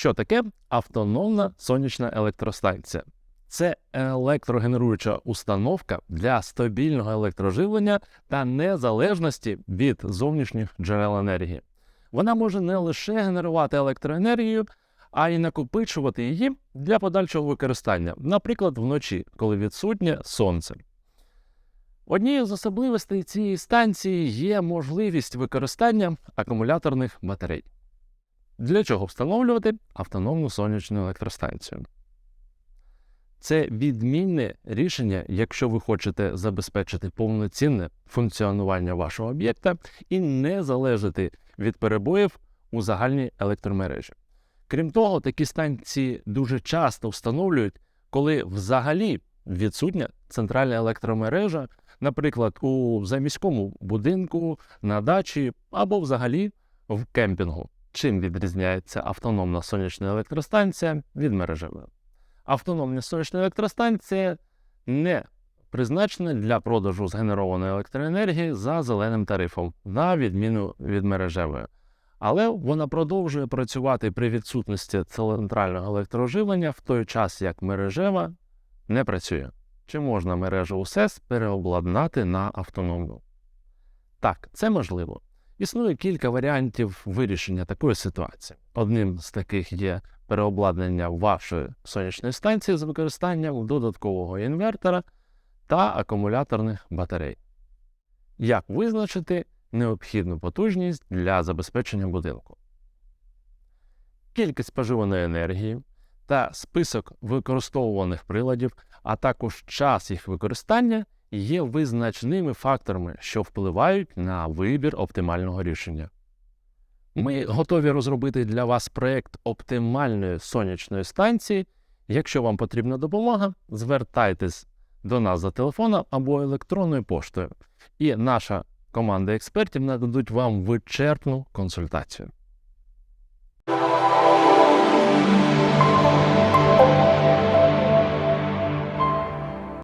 Що таке автономна сонячна електростанція? Це електрогенеруюча установка для стабільного електроживлення та незалежності від зовнішніх джерел енергії. Вона може не лише генерувати електроенергію, а й накопичувати її для подальшого використання, наприклад, вночі, коли відсутнє сонце. Однією з особливостей цієї станції є можливість використання акумуляторних батарей. Для чого встановлювати автономну сонячну електростанцію? Це відмінне рішення, якщо ви хочете забезпечити повноцінне функціонування вашого об'єкта і не залежати від перебоїв у загальній електромережі. Крім того, такі станції дуже часто встановлюють, коли взагалі відсутня центральна електромережа, наприклад, у заміському будинку, на дачі або взагалі в кемпінгу. Чим відрізняється автономна сонячна електростанція від мережевої? Автономна сонячна електростанція не призначена для продажу згенерованої електроенергії за зеленим тарифом, на відміну від мережевої. Але вона продовжує працювати при відсутності центрального електроживлення в той час, як мережева не працює. Чи можна мережу УСЕС переобладнати на автономну? Так, це можливо. Існує кілька варіантів вирішення такої ситуації. Одним з таких є переобладнання вашої сонячної станції з використанням додаткового інвертора та акумуляторних батарей. Як визначити необхідну потужність для забезпечення будинку? Кількість споживаної енергії та список використовуваних приладів, а також час їх використання є визначними факторами, що впливають на вибір оптимального рішення. Ми готові розробити для вас проєкт оптимальної сонячної станції. Якщо вам потрібна допомога, звертайтесь до нас за телефоном або електронною поштою, і наша команда експертів нададуть вам вичерпну консультацію.